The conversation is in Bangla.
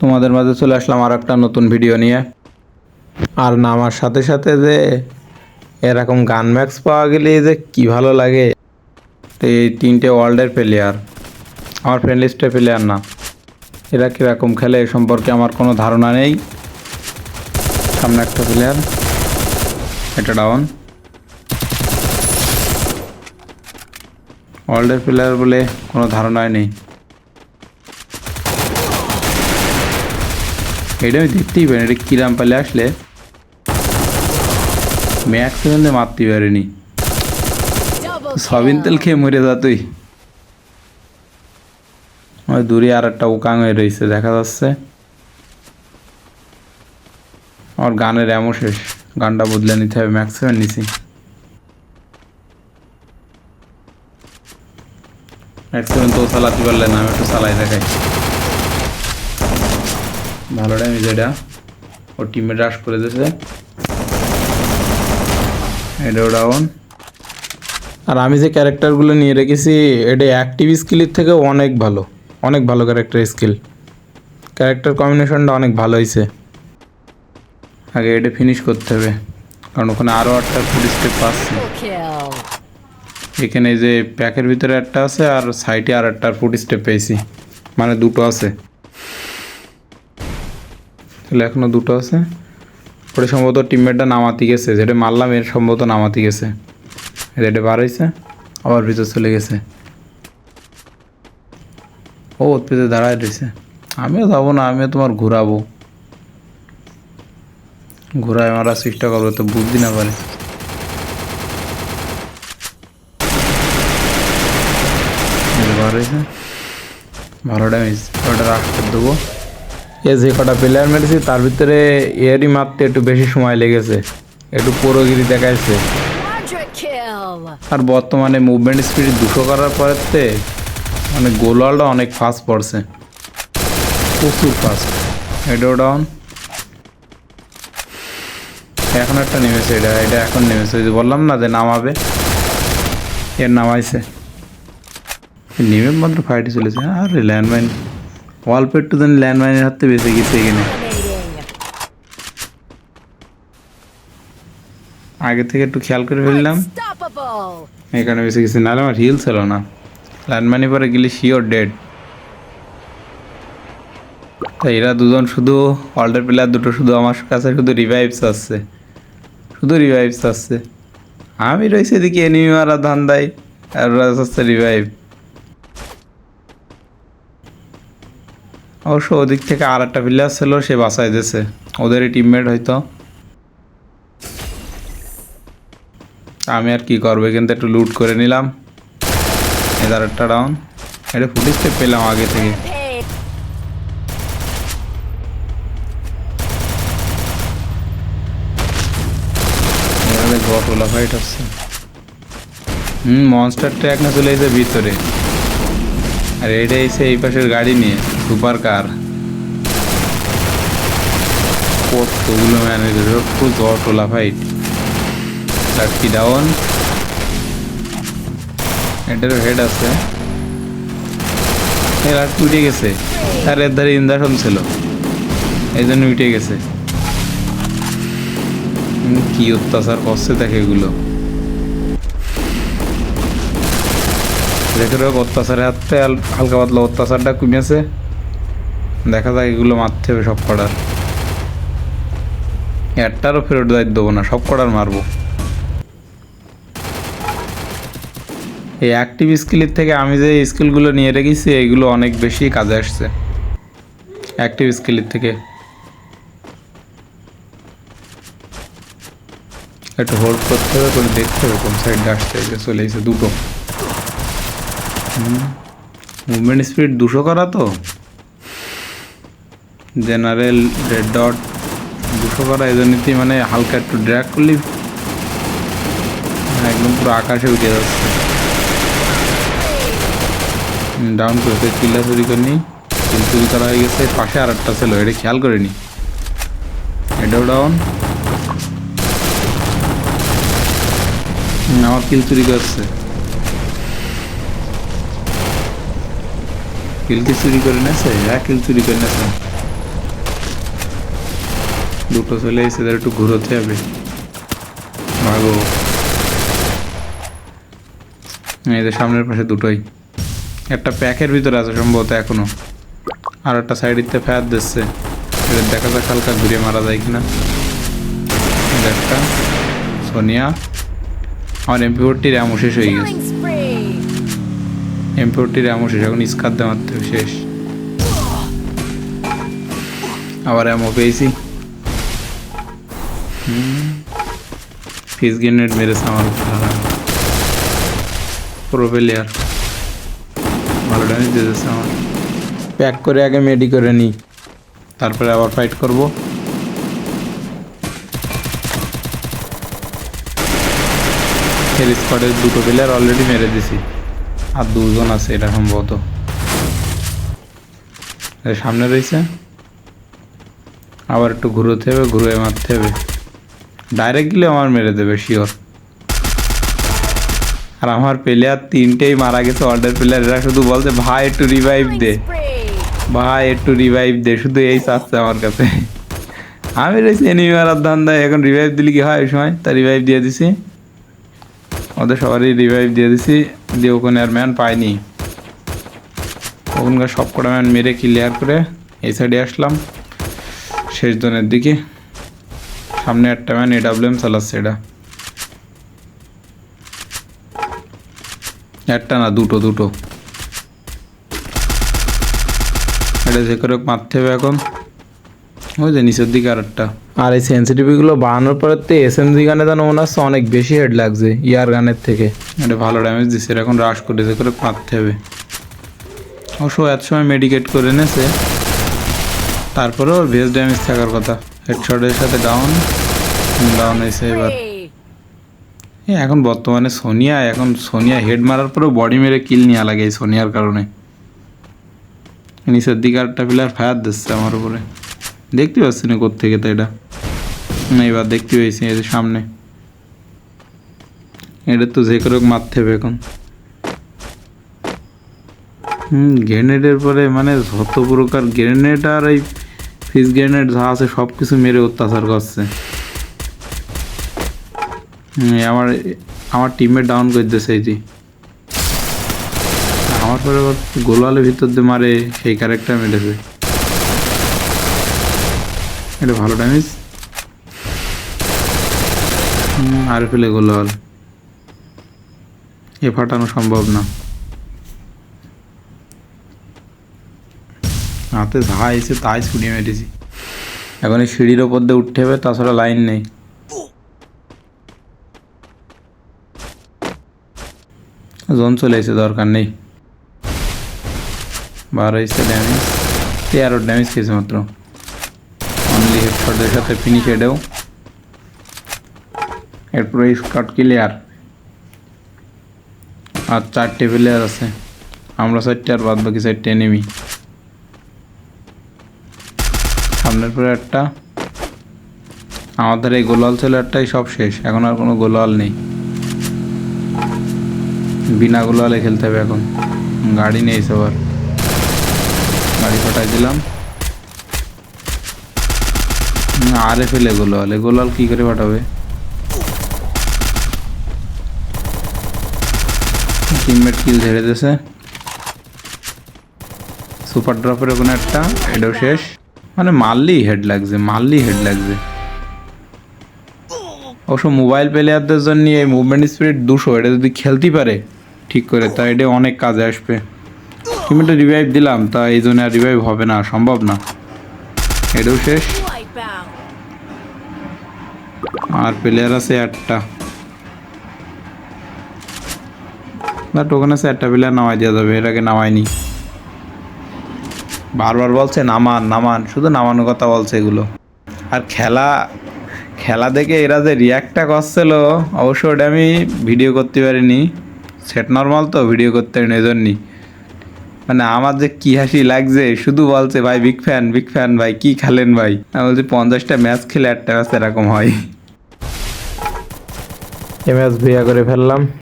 তোমাদের মাঝে চলে আসলাম আর একটা নতুন ভিডিও নিয়ে। আর নামার সাথে সাথে যে এরকম গান ম্যাক্স পাওয়া গেলে যে কি ভালো লাগে। এই তিনটে ওয়ার্ল্ডের প্লেয়ার আমার ফ্রেন্ড লিস্টে প্লেয়ার না। এরা কীরকম খেলে এ সম্পর্কে আমার কোনো ধারণা নেই। সামনে একটা প্লেয়ার এটা ডাউন ওয়ার্ল্ডের প্লেয়ার বলে কোনো ধারণাই নেই। এটা আমি দেখতেই পারি এটা কিরাম পালে আসলে। ম্যাক্স সেভেনে মারতে পারিনি। সবিন তেল খেয়ে মরে যা তুই। ওই দূরে আর একটা উকাং হয়ে রয়েছে, দেখা যাচ্ছে। আমার গানের এমন শেষ, গানটা বদলে নিতে হবে ম্যাক্স সেভেন নিছি। ম্যাক্স সেভেন তো চালাতে পারলে না, আমি একটু চালাই দেখাই। ভালো ড্যামেজ এটা ও টিমে রাশ করে দিয়েছে। এটাও ডাউন আর আমি যে ক্যারেক্টারগুলো নিয়ে রেখেছি এটা অ্যাক্টিভ স্কিলের থেকে অনেক ভালো। অনেক ভালো ক্যারেক্টার স্কিল ক্যারেক্টার কম্বিনেশনটা অনেক ভালো হয়েছে আগে এটা ফিনিশ করতে হবে। কারণ ওখানে আরও একটা ফুড স্টেপ পাচ্ছে এখানে এই যে প্যাকের ভিতরে একটা আছে আর সাইডে আর একটা ফুড স্টেপ পেয়েছি। মানে দুটো আছে। তাহলে এখনও দুটো আছে। ওটা সম্ভবত টিমমেটটা নামাতে গেছে। যেটা মারলাম, এর সম্ভবত নামাতে গেছে। এটা বার হয়েছে আবার ভিতর চলে গেছে। ও ওর দাঁড়ায় রয়েছে আমিও যাব না, আমিও তোমার ঘুরাবো। ঘুরায় মারার চেষ্টা করব তো বুদ্ধি না পারে। ভালো ড্যামেজ ওটা রাখ করে দেবো। এ যে কটা প্লেয়ার মেরেছি তার ভিতরে এরই মারতে একটু বেশি সময় লেগেছে। একটু পুরোগিরি দেখাইছে। আর বর্তমানে মুভমেন্ট স্পিড দুশো করার পরেতে মানে গোলওয়ালটা অনেক ফাস্ট পড়ছে। প্রচুর ফাস্ট এটাও ডাউন এখন একটা নেমেছে এটা এটা এখন নেমেছে। ওই যে বললাম না যে নামাবে? এর নামাইছে। নেমে মাত্র ফাইটে চলেছে। আর ল্যান্ডমাইন অল্প একটু যেন ল্যান্ডমাইনের হাতে বেঁচে গেছে এখানে। আগে থেকে একটু খেয়াল করে ফেললাম. এখানে বেশি কিছু নাহলে আমার হিল ছিল না। ল্যান্ডমানি পরে গেলে শিওর ডেড তাই এরা দুজন শুধু ওয়ার্ল্ডের প্লেয়ার দুটো শুধু আমার কাছে শুধু রিভাইভস আসছে। শুধু রিভাইভস আসছে। আমি রয়েছে এদিকে এনিমি মারা ধান্দাই আর ওরা আসছে রিভাইভ অবশ্য ওদিক থেকে আর একটা প্লেয়ার ছিল, সে বাঁচাই দিয়েছে। ওদেরই টিমমেট হয়তো। আমি আর কি করব? এখান থেকে একটু লুট করে নিলাম। এদার একটা ডাউন এটা ফুটেজটা পেলাম আগে থেকে. এখানে গটোলা ফাইট হচ্ছে হুম মনস্টার ট্র্যাক না চলে এসে ভিতরে। আর এটা এসে এই পাশের গাড়ি নিয়ে, সুপার কার। কতগুলো ম্যানেজার পুরো গটোলা ফাইট লাটকি ডাউন এটারও হেড আছে। এর আর উঠে গেছে। তার এর ধারে ইন্দাসন ছিল। এই জন্য উঠে গেছে। কি অত্যাচার করছে দেখে এগুলো। দেখে রোগ অত্যাচারের হাতে হালকা পাতলা অত্যাচারটা কমেছে। দেখা যাক এগুলো মারতে হবে সব কটার। একটারও ফেরত দায়িত্ব দেবো না, সব কটার মারবো। এই অ্যাক্টিভ স্কিলের থেকে আমি যে স্কিলগুলো নিয়ে রেখেছি এইগুলো অনেক বেশি কাজে আসছে। অ্যাক্টিভ স্কিলের থেকে। একটু হোল্ড করতে হবে, করে দেখতে হবে কোন সাইড যে চলে এসেছে দুটো। মুভমেন্ট স্পিড দুশো করা তো? জেনারেল রেড ডট দুশো করা, এই মানে হালকা একটু ড্র্যাক করলেই একদম পুরো আকাশে উঠে যাচ্ছে। ডাউন করেছে কিল্লা চুরি করিনি। কিল চুরি করা হয়ে গেছে, পাশে আর একটা ছিল, এটা খেয়াল করিনি। এটাও ডাউন আমার কিল চুরি করছে। কিল কি চুরি করে নেছে? হ্যাঁ কিল চুরি করে নেছে। দুটো চলে এসে এদের একটু ঘুরোতে হবে। ভাগো। এদের সামনের পাশে দুটোই। একটা প্যাকের ভিতরে আছে সম্ভবত এখনও। আর একটা সাইডিতে ফেয়ার দিচ্ছে। এদের দেখা যাক হালকা ঘুরে মারা যায় কিনা। একটা সোনিয়া। আমার এমপি ফোরটির এমন শেষ হয়ে গেছে। Killing spree. এমপি এমন শেষ এখন স্কার হবে, শেষ। আবার এমও পেয়েছি। ফিস গ্রেনেড মেরেছে আমার প্রো প্লেয়ার ভালো ড্যামেজ দিয়েছে আমার প্যাক করে আগে মেডি করে নিই তারপরে আবার ফাইট করব। স্কোয়াডের দুটো প্লেয়ার অলরেডি মেরে দিছি আর দুজন আছে, এটা সম্ভবত। সামনে রয়েছে। আবার একটু ঘুরোতে হবে, ঘুরে মারতে হবে। ডাইরেক্ট গেলে আমার মেরে দেবে শিওর আর আমার প্লেয়ার তিনটেই মারা গেছে অর্ডার প্লেয়ার এরা শুধু বলছে, ভাই, একটু রিভাইভ দে। ভাই, একটু রিভাইভ দে, শুধু এই চাচ্ছে আমার কাছে। আমি রয়েছি এনিমি মারার ধান্দা এখন রিভাইভ দিলে কি হয় ওই সময়? তা রিভাইভ দিয়ে দিছি। ওদের সবারই রিভাইভ দিয়ে দিছি। দিয়ে ওখানে আর ম্যান পাইনি। ওখানকার সব কটা ম্যান মেরে ক্লিয়ার করে এই সাইডে আসলাম। শেষ জনের দিকে। সামনে একটা ম্যান এডাব্লিউএম চালাচ্ছে এটা। একটা না, দুটো দুটো। এটা যে করে মারতে হবে এখন। ওই যে নিচের দিকে আর একটা আর এই সেন্সিটিভিগুলো বানানোর পরে তো এস এম জি গানে যেন মনে হচ্ছে অনেক বেশি হেড লাগছে ইয়ার গানের থেকে। এটা ভালো ড্যামেজ দিচ্ছে এখন রাশ করে যে করে মারতে হবে। অবশ্য এত সময় মেডিকেট করে এনেছে তারপরেও ওর ভেজ ড্যামেজ থাকার কথা। হেডশটের সাথে ডাউন ডাউন হয়েছে এবার। এখন বর্তমানে সোনিয়া এখন সোনিয়া হেড মারার পরেও বডি মেরে কিল নেওয়া লাগে এই সোনিয়ার কারণে। নিচের দিকে আরেকটা প্লেয়ার ফায়ার দিচ্ছে আমার উপরে। দেখতে পাচ্ছি না কোথেকে তো এটা? না এবার দেখতে পেয়েছি এই যে সামনে। এটা তো যে করে মারতে হবে এখন। হুম, গ্রেনেডের পরে মানে যত প্রকার গ্রেনেড আর এই ফিস গ্রেনেড যা আছে সব কিছু মেরে অত্যাচার করছে। আমার আমার টিমে ডাউন করে দিয়েছে এই আমার পরে গোলালের ভিতর দিয়ে মারে, সেই ক্যারেক্টার মেরেছে। এটা ভালো ড্যামেজ আর ফেলে গোলাল এ ফাটানো সম্ভব না। হাতে যা এসে তাই ছুটিয়ে মেরেছি। এখন এই সিঁড়ির ওপর দিয়ে উঠতে হবে, তাছাড়া লাইন নেই। জোন চলে এসে দরকার নেই। বারো এসে ড্যামেজ তেরো ড্যামেজ খেয়েছে মাত্র। হেডশটের সাথে ফিনিশ হেডেও এরপরে স্কট ক্লিয়ার আর চারটে প্লেয়ার আছে। আমরা চারটে আর বাদ বাকি চারটে এনেমি সামনের পরে একটা আমাদের এই গোলাল ছিল একটাই সব শেষ। এখন আর কোনো গোলাল নেই। বিনা গোলালে খেলতে হবে এখন। গাড়ি নেই সবার। গাড়ি ফাটাই দিলাম। আরে ফেলে গোলাল গোলাল কি করে পাঠাবে? টিমমেট কিল ঝেড়ে দিয়েছে। সুপার ড্রপের ওখানে একটা, এটাও শেষ। মানে মারলেই হেড লাগছে মারলেই হেড লাগছে। অবশ্য মোবাইল প্লেয়ারদের জন্য এই মুভমেন্ট স্পিরিট দুশো, এটা যদি খেলতে পারে ঠিক করে, তা এটা অনেক কাজে আসবে। টিমমেটে রিভাইভ দিলাম, তা এই জন্য আর রিভাইভ হবে না, সম্ভব না। এটাও শেষ. আর প্লেয়ার আছে একটা। না টোকেন আছে, একটা প্লেয়ার নামাই দেওয়া যাবে এর আগে নামায়নি বারবার বলছে, নামান নামান, শুধু নামানোর কথা বলছে এগুলো। আর খেলা খেলা দেখে এরা যে রিয়াক্টটা করছিল, অবশ্য ওটা আমি ভিডিও করতে পারিনি। সেট নর্মাল তো ভিডিও করতে পারিনি এই জন্যই মানে আমার যে কি হাসি লাগছে, শুধু বলছে, ভাই বিগ ফ্যান বিগ ফ্যান ভাই, কি খেলেন ভাই? আমি বলছি, পঞ্চাশটা ম্যাচ খেলে একটা ম্যাচ এরকম হয়। এ ম্যাচ ভিয়া করে ফেললাম।